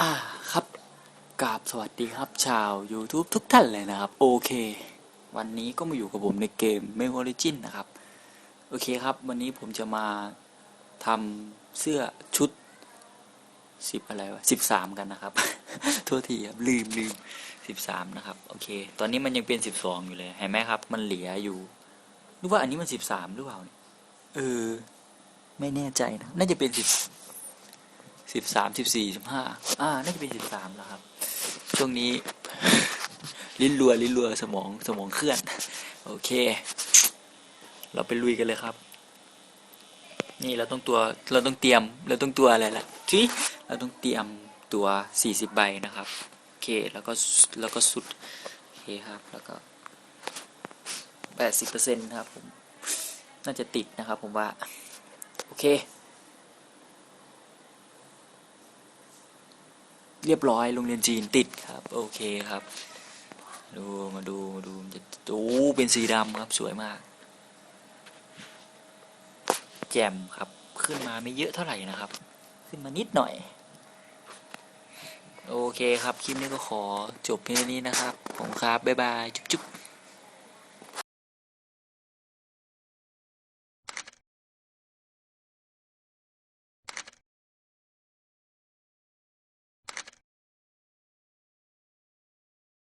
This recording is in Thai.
อ่าครับกราบสวัสดีครับชาว YouTube ทุกท่านเลยนะครับ โอเค วันนี้ก็มาอยู่กับผมในเกม m e m o r i g i n นะครับ โอเคครับ วันนี้ผมจะมาทำเสื้อชุดสิบอะไรวะสิบสามกันนะครับ โทษทีครับลืมลืมสิบสามนะครับ โอเค ตอนนี้มันยังเป็นสิบสองอยู่เลย เห็นไหมครับ มันเหลืออยู่หรือว่าอันนี้มันสิบสามหรือเปล่าเนี่ยเออ ไม่แน่ใจนะ น่าจะเป็นสิบ สิบสามสิบสี่สิบห้าอ่าน่าจะเป็นสิบสามแล้วครับ ช่วงนี้ ลิ้นรัวลิ้นรัวสมองสมองเคลื่อน โอเค เราไปลุยกันเลยครับ นี่เราต้องตัวเราต้องเตรียม เราต้องตัวอะไรล่ะทีเราต้องเตรียมตัวสี่สิบใบนะครับโอเคแล้วก็แล้วก็สุดโอเคครับแล้วก็แปดสิบเปอร์เซ็นต์ครับผมน่าจะติดนะครับผมว่า โอเค เรียบร้อย โรงเรียนจีนติดครับ โอเคครับ ดูมาดูมาดูจะโอ้เป็นสีดำครับสวยมาก แจ่มครับ ขึ้นมาไม่เยอะเท่าไหร่นะครับ ขึ้นมานิดหน่อย โอเคครับ คลิปนี้ก็ขอจบเพียงนี้นะครับ ผมครับ บ๊ายบาย จุ๊บ